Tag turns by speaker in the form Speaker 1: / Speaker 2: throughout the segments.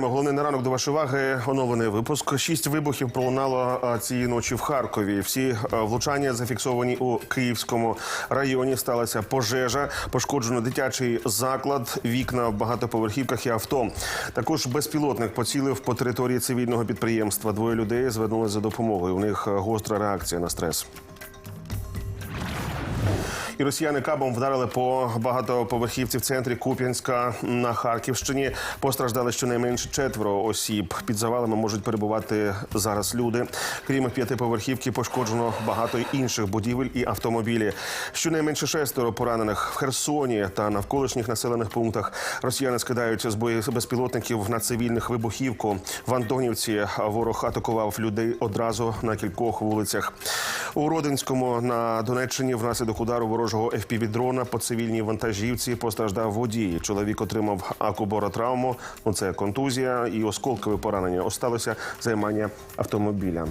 Speaker 1: Вітаємо. Головний на ранок до вашої уваги. Оновлений випуск. Шість вибухів пролунало цієї ночі в Харкові. Всі влучання зафіксовані у Київському районі. Сталася пожежа, пошкоджено дитячий заклад, вікна в багатоповерхівках і авто. Також безпілотник поцілив по території цивільного підприємства. Двоє людей звернулися за допомогою. У них гостра реакція на стрес. І росіяни кабом вдарили по багатоповерхівці в центрі Куп'янська на Харківщині. Постраждали щонайменше четверо осіб. Під завалами можуть перебувати зараз люди. Крім п'ятиповерхівки, пошкоджено багато інших будівель і автомобілі. Щонайменше шестеро поранених в Херсоні та навколишніх населених пунктах. Росіяни скидають з безпілотників на цивільних вибухівку. В Антонівці ворог атакував людей одразу на кількох вулицях. У Родинському на Донеччині внаслідок удару ворожого FPV-дрона по цивільній вантажівці постраждав водій. Чоловік отримав акубора травму. Ну це контузія і осколкове поранення. Осталося займання автомобіля.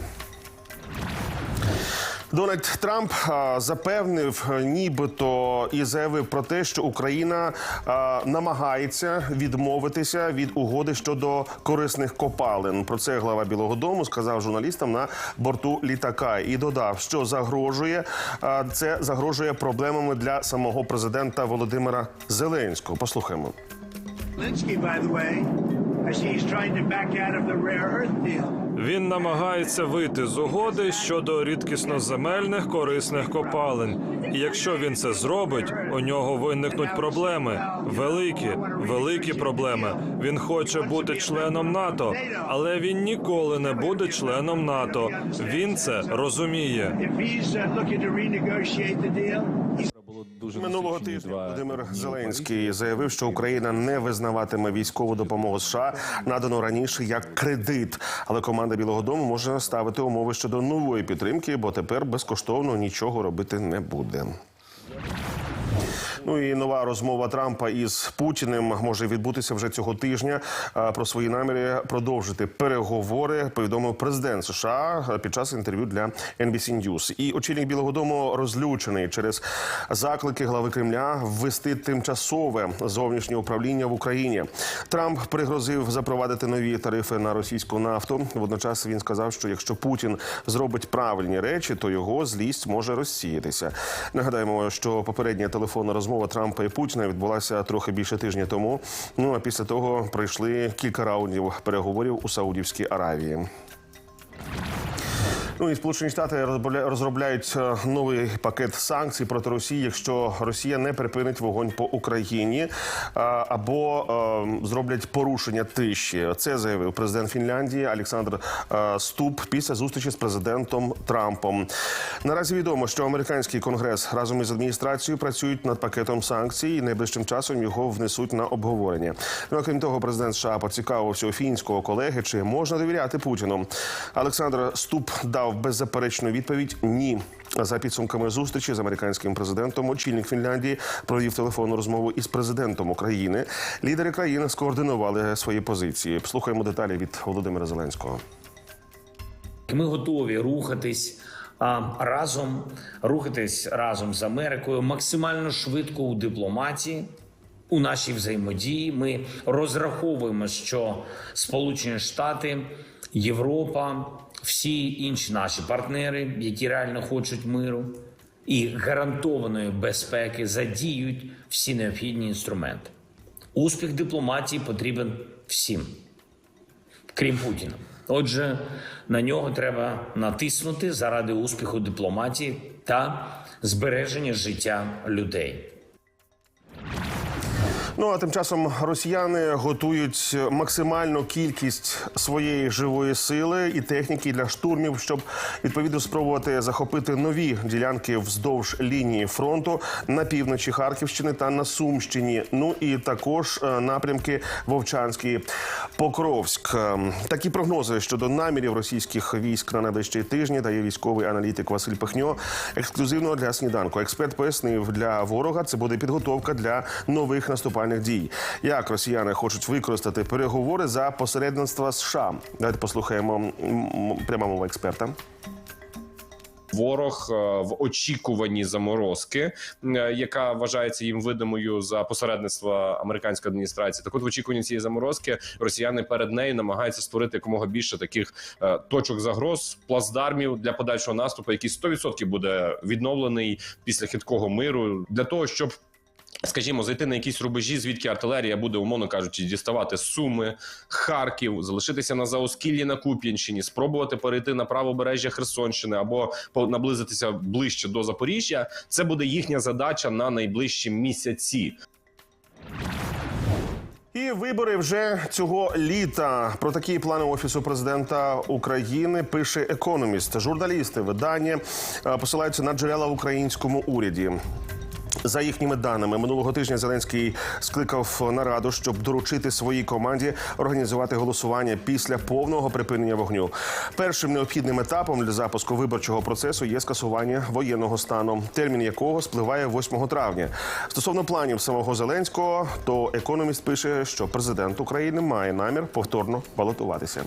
Speaker 1: Дональд Трамп запевнив, нібито і заявив про те, що Україна намагається відмовитися від угоди щодо корисних копалин. Про це глава Білого Дому сказав журналістам на борту літака і додав, що загрожує це загрожує проблемами для самого президента Володимира Зеленського. Послухаємо.
Speaker 2: Zelensky, way,
Speaker 3: Він намагається вийти з угоди щодо рідкісноземельних корисних копалин. І якщо він це зробить, у нього виникнуть проблеми. Великі, великі проблеми. Він хоче бути членом НАТО, але він ніколи не буде членом НАТО. Він це розуміє.
Speaker 2: He's
Speaker 1: Минулого тижня Володимир Зеленський заявив, що Україна не визнаватиме військову допомогу США, надану раніше як кредит. Але команда Білого Дому може ставити умови щодо нової підтримки, бо тепер безкоштовно нічого робити не буде. Ну і нова розмова Трампа із Путіним може відбутися вже цього тижня. Про свої наміри продовжити переговори повідомив президент США під час інтерв'ю для NBC News. І очільник Білого Дому розлючений через заклики глави Кремля ввести тимчасове зовнішнє управління в Україні. Трамп пригрозив запровадити нові тарифи на російську нафту. Водночас він сказав, що якщо Путін зробить правильні речі, то його злість може розсіятися. Нагадаємо, що попередня телефонна розмова Трампа і Путіна відбулася трохи більше тижня тому. Ну а після того пройшли кілька раундів переговорів у Саудівській Аравії. Ну і Сполучені Штати розробля- розробляють е, новий пакет санкцій проти Росії, якщо Росія не припинить вогонь по Україні е, або е, зроблять порушення тиші. Це заявив президент Фінляндії Олександр Ступ після зустрічі з президентом Трампом. Наразі відомо, що американський конгрес разом із адміністрацією працюють над пакетом санкцій і найближчим часом його внесуть на обговорення. Ну а крім того, президент США поцікавився у фінського колеги, чи можна довіряти Путіну. Олександр Ступ дав беззаперечну відповідь Ні. За підсумками зустрічі з американським президентом, очільник Фінляндії провів телефонну розмову із президентом України. Лідери країни скоординували свої позиції. Слухаємо деталі від Володимира Зеленського.
Speaker 4: Ми готові рухатись разом, рухатись разом з Америкою максимально швидко у дипломатії. У нашій взаємодії ми розраховуємо, що Сполучені Штати, Європа, всі інші наші партнери, які реально хочуть миру і гарантованої безпеки, задіють всі необхідні інструменти. Успіх дипломатії потрібен всім крім Путіна. Отже, на нього треба натиснути заради успіху дипломатії та збереження життя людей.
Speaker 1: Ну а тим часом росіяни готують максимальну кількість своєї живої сили і техніки для штурмів, щоб відповідно спробувати захопити нові ділянки вздовж лінії фронту на півночі Харківщини та на Сумщині. Ну і також е, напрямки Вовчанський Покровськ. Ем, Такі прогнози щодо намірів російських військ на найближчі тижні дає військовий аналітик Василь Пихньо. Ексклюзивно для сніданку. Експерт пояснив, для ворога це буде підготовка для нових наступальних дій. Як росіяни хочуть використати переговори за посередництва США? Давайте послухаємо пряма мова експерта.
Speaker 5: Ворог е, в очікуванні заморозки, е, яка вважається їм видимою за посередництва американської адміністрації. Так от в очікуванні цієї заморозки росіяни перед нею намагаються створити якомога більше таких е, точок загроз, плацдармів для подальшого наступу, який 100% буде відновлений після хиткого миру, для того, щоб Скажімо, зайти на якісь рубежі, звідки артилерія буде, умовно кажучи, діставати Суми, Харків, залишитися на заоскіллі на Куп'янщині, спробувати перейти на правобережжя Херсонщини або наблизитися ближче до Запоріжжя. Це буде їхня задача на найближчі місяці.
Speaker 1: І вибори вже цього літа. Про такі плани офісу президента України пише економіст. Журналісти видання е, посилаються на джерела в українському уряді. За їхніми даними, минулого тижня Зеленський скликав нараду, щоб доручити своїй команді організувати голосування після повного припинення вогню. Першим необхідним етапом для запуску виборчого процесу є скасування воєнного стану, термін якого спливає 8 травня. Стосовно планів самого Зеленського, то економіст пише, що президент України має намір повторно балотуватися.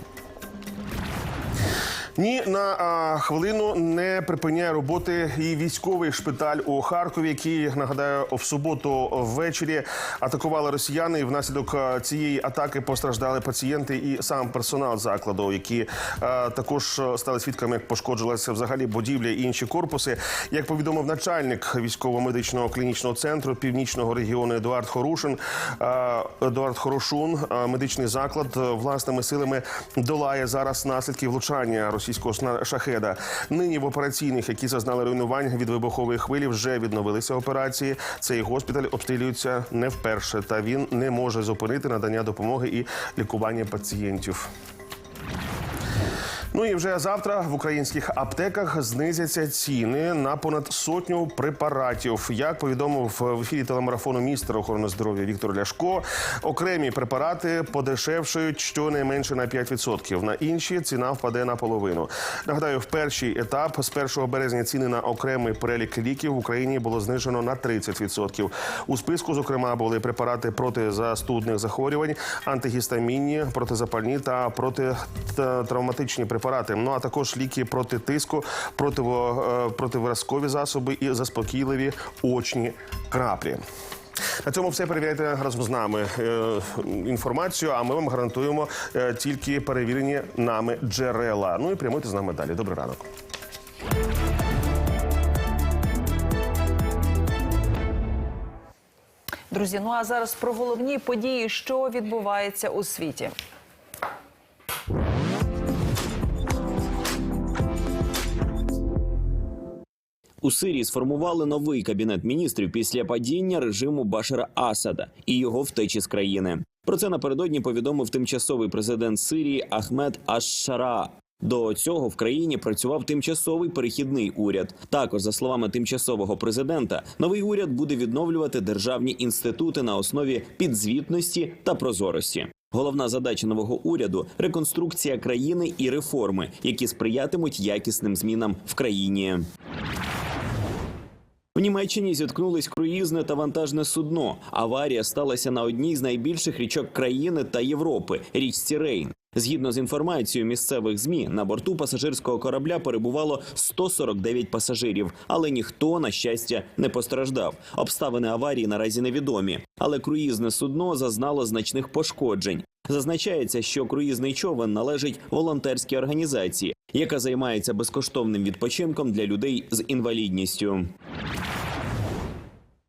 Speaker 1: Ні, на а, хвилину не припиняє роботи і військовий шпиталь у Харкові, який нагадаю в суботу ввечері атакували росіяни. І внаслідок цієї атаки постраждали пацієнти і сам персонал закладу, які а, також стали свідками, як пошкоджувалася взагалі будівля і інші корпуси. Як повідомив начальник військово-медичного клінічного центру північного регіону Едуард Хорушин, а, Едуард Хорошун, а, медичний заклад власними силами долає зараз наслідки влучання російського шахеда. Нині в операційних, які зазнали руйнувань від вибухової хвилі, вже відновилися операції. Цей госпіталь обстрілюється не вперше, та він не може зупинити надання допомоги і лікування пацієнтів. Ну і вже завтра в українських аптеках знизяться ціни на понад сотню препаратів. Як повідомив в ефірі телемарафону міністр охорони здоров'я Віктор Ляшко, окремі препарати подешевшують щонайменше на 5%. На інші ціна впаде на половину. Нагадаю, в перший етап з 1 березня ціни на окремий перелік ліків в Україні було знижено на 30%. У списку, зокрема, були препарати проти застудних захворювань, антигістамінні, протизапальні та протитравматичні препарати. Ну а також ліки проти тиску, противо, е, засоби і заспокійливі очні краплі. На цьому все перевіряйте разом з нами е, інформацію. А ми вам гарантуємо е, тільки перевірені нами джерела. Ну і прямуйте з нами далі. Добрий ранок.
Speaker 6: Друзі, ну а зараз про головні події, що відбувається у світі.
Speaker 7: У Сирії сформували новий кабінет міністрів після падіння режиму Башара Асада і його втечі з країни. Про це напередодні повідомив тимчасовий президент Сирії Ахмед Аш-Шара. До цього в країні працював тимчасовий перехідний уряд. Також, за словами тимчасового президента, новий уряд буде відновлювати державні інститути на основі підзвітності та прозорості. Головна задача нового уряду реконструкція країни і реформи, які сприятимуть якісним змінам в країні. В Німеччині зіткнулись круїзне та вантажне судно. Аварія сталася на одній з найбільших річок країни та Європи річці Рейн. Згідно з інформацією місцевих змі, на борту пасажирського корабля перебувало 149 пасажирів, але ніхто, на щастя, не постраждав. Обставини аварії наразі невідомі, але круїзне судно зазнало значних пошкоджень. Зазначається, що круїзний човен належить волонтерській організації, яка займається безкоштовним відпочинком для людей з інвалідністю.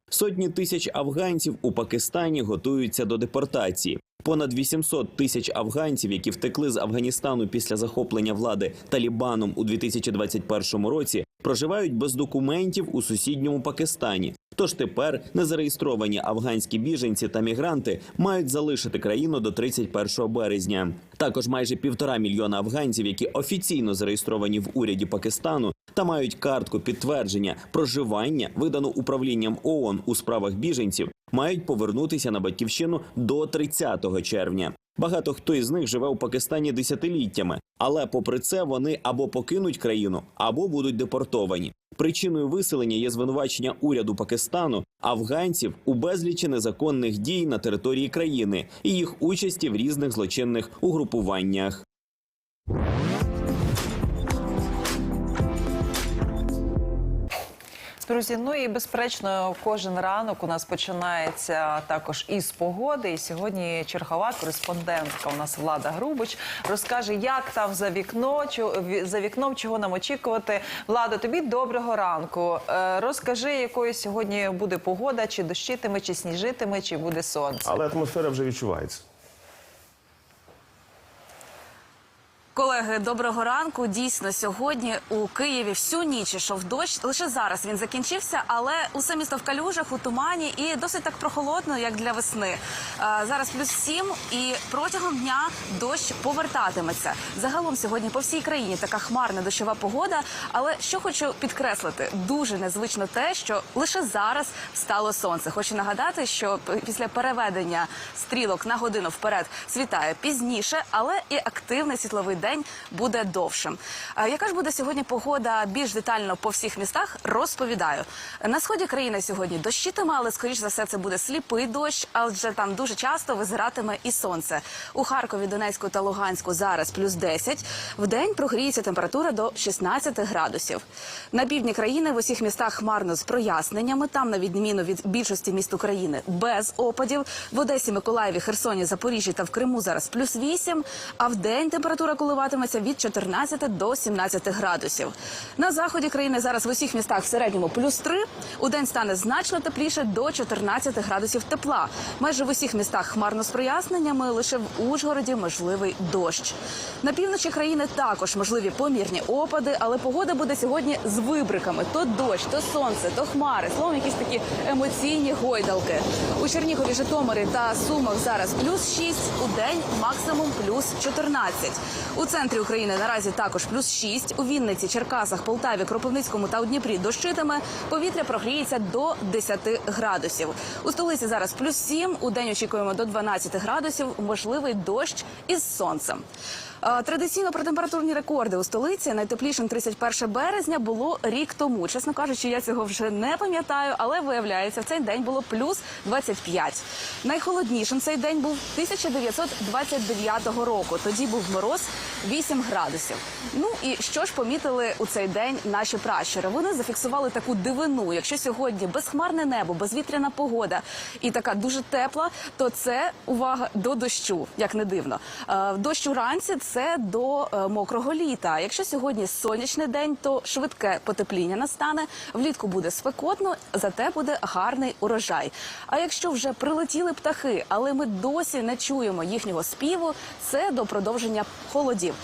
Speaker 7: Сотні тисяч афганців у Пакистані готуються до депортації. Понад 800 тисяч афганців, які втекли з Афганістану після захоплення влади Талібаном у 2021 році, проживають без документів у сусідньому Пакистані. Тож тепер незареєстровані афганські біженці та мігранти мають залишити країну до 31 березня. Також майже півтора мільйона афганців, які офіційно зареєстровані в уряді Пакистану та мають картку підтвердження проживання, видану управлінням ООН у справах біженців, мають повернутися на батьківщину до 30 червня. Багато хто із них живе у Пакистані десятиліттями, але попри це вони або покинуть країну, або будуть депортовані. Причиною виселення є звинувачення уряду Пакистану афганців у безлічі незаконних дій на території країни і їх участі в різних злочинних угрупуваннях.
Speaker 6: Друзі, ну і безперечно, кожен ранок у нас починається також із погоди. І сьогодні чергова кореспондентка у нас Влада Грубич розкаже, як там за вікно, за вікном, чого нам очікувати. Влада, тобі доброго ранку. Е, Розкажи, якою сьогодні буде погода, чи дощитиме, чи сніжитиме, чи буде сонце.
Speaker 1: Але атмосфера вже відчувається.
Speaker 8: Колеги, доброго ранку. Дійсно, сьогодні у Києві всю ніч ішов дощ. Лише зараз він закінчився, але усе місто в калюжах, у тумані і досить так прохолодно, як для весни. Е, Зараз плюс сім, і протягом дня дощ повертатиметься. Загалом сьогодні по всій країні така хмарна дощова погода. Але що хочу підкреслити, дуже незвично те, що лише зараз стало сонце. Хочу нагадати, що після переведення стрілок на годину вперед світає пізніше, але і активний світловий день буде довшим. Яка ж буде сьогодні погода більш детально по всіх містах? Розповідаю. На сході країни сьогодні дощитиме, але скоріш за все це буде сліпий дощ, адже там дуже часто визиратиме і сонце. У Харкові, Донецьку та Луганську зараз плюс 10. В день прогріється температура до 16 градусів. На півдні країни в усіх містах хмарно з проясненнями. Там, на відміну від більшості міст України, без опадів. В Одесі, Миколаєві, Херсоні, Запоріжжі та в Криму зараз плюс 8, а в день температура коливатиметься від 14 до 17 градусів. На заході країни зараз в усіх містах в середньому плюс 3. У день стане значно тепліше до 14 градусів тепла. Майже в усіх містах хмарно з проясненнями, лише в Ужгороді можливий дощ. На півночі країни також можливі помірні опади, але погода буде сьогодні з вибриками: то дощ, то сонце, то хмари. Словом, якісь такі емоційні гойдалки. У Чернігові, Житомирі та Сумах зараз плюс 6, у день максимум плюс 14. У центрі України наразі також плюс 6. У Вінниці, Черкасах, Полтаві, Кропивницькому та у Дніпрі дощитиме. Повітря прогріється до 10 градусів. У столиці зараз плюс 7, у день очікуємо до 12 градусів, можливий дощ із сонцем. Традиційно про температурні рекорди у столиці найтеплішим 31 березня було рік тому. Чесно кажучи, я цього вже не пам'ятаю, але виявляється, в цей день було плюс 25. Найхолоднішим цей день був 1929 року. Тоді був мороз 8 градусів. Ну і що ж помітили у цей день наші пращури? Вони зафіксували таку дивину. Якщо сьогодні безхмарне небо, безвітряна погода і така дуже тепла, то це увага до дощу, як не дивно. Е, Дощ уранці це до е, мокрого літа. Якщо сьогодні сонячний день, то швидке потепління настане. Влітку буде спекотно, зате буде гарний урожай. А якщо вже прилетіли птахи, але ми досі не чуємо їхнього співу, це до продовження холодів судів.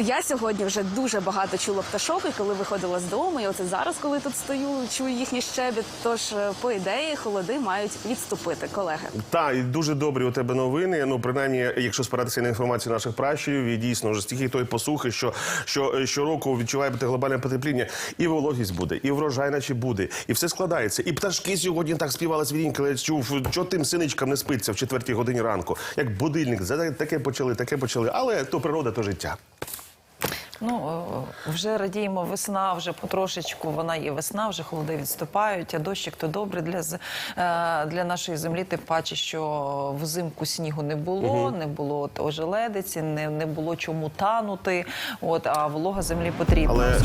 Speaker 8: Я сьогодні вже дуже багато чула пташок, і коли виходила з дому, і оце зараз, коли тут стою, чую їхній щебіт. Тож, е, по ідеї, холоди мають відступити, колеги.
Speaker 1: Так, і дуже добрі у тебе новини. Ну, принаймні, якщо спиратися на інформацію наших пращурів, і дійсно вже стільки тої посухи, що, що е, щороку відчуває бути глобальне потепління, і вологість буде, і врожай наче буде, і все складається. І пташки сьогодні так співали свіріньки, я чув, що тим синичкам не спиться в четвертій годині ранку, як будильник, за таке почали, таке почали. Але то природа, то життя.
Speaker 6: Ну е, вже радіємо весна, вже потрошечку вона є весна, вже холоди відступають. А дощик то добре для е, для нашої землі. Тим паче, що взимку снігу не було, не було ожеледиці, не, не було чому танути. От а волога землі потрібна.
Speaker 1: Але,